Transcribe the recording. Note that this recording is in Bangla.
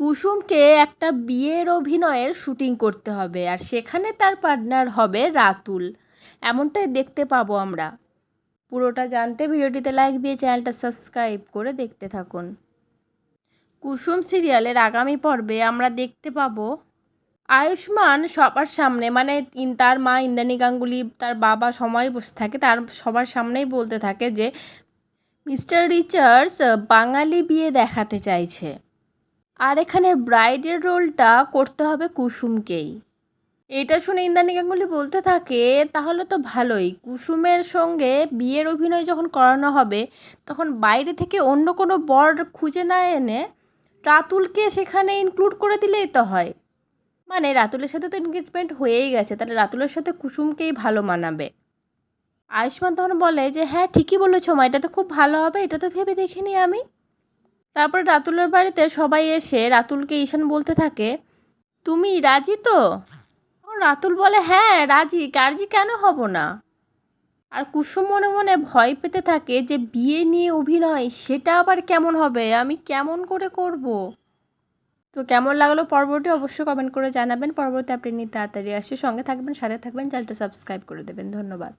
কুসুমকে একটা বিয়ের অভিনয়ের শুটিং করতে হবে আর সেখানে তার পার্টনার হবে রাতুল। এমনটাই দেখতে পাবো আমরা। পুরোটা জানতে ভিডিওটিতে লাইক দিয়ে চ্যানেলটা সাবস্ক্রাইব করে দেখতে থাকুন। কুসুম সিরিয়ালের আগামী পর্বে আমরা দেখতে পাবো আয়ুষ্মান সবার সামনে মানে তার মা ইন্দ্রাণী গাঙ্গুলি, তার বাবা সময় বসে থাকে, তার সবার সামনেই বলতে থাকে যে, মিস্টার রিচার্ডস বাঙালি বিয়ে দেখাতে চাইছে। আর এখানে ব্রাইডের রোলটা করতে হবে কুসুমকেই। এটা শুনে ইন্দ্রাণী গাঙ্গুলি বলতে থাকে, তাহলে তো ভালোই। কুসুমের সঙ্গে বিয়ের অভিনয় যখন করানো হবে, তখন বাইরে থেকে অন্য কোনো বর খুঁজে না এনে রাতুলকে সেখানে ইনক্লুড করে দিলেই তো হয়। মানে রাতুলের সাথে তো এনগেজমেন্ট হয়েই গেছে, তাহলে রাতুলের সাথে কুসুমকেই ভালো মানাবে। আয়ুষ্মান তখন বলে যে হ্যাঁ ঠিকই বলেছ মা, এটা তো খুব ভালো হবে, এটা তো ভেবে দেখিনি আমি। তারপরে রাতুলের বাড়িতে সবাই এসে রাতুলকে ঈশান বলতে থাকে, তুমি রাজি তো? রাতুল বলে হ্যাঁ রাজি, কার্জি কেন হব না? আর কুসুম মনে মনে ভয় পেতে থাকে যে বিয়ে নিয়ে অভিনয়, সেটা আবার কেমন হবে? আমি কেমন করে করব? তো কেমন লাগল পর্বটি অবশ্যই কমেন্ট করে জানাবেন। পরবর্তী আপনি নিয়ে তাড়াতাড়ি আসছে। সঙ্গে থাকবেন, সাথে থাকবেন, চ্যানেলটা সাবস্ক্রাইব করে দেবেন। ধন্যবাদ।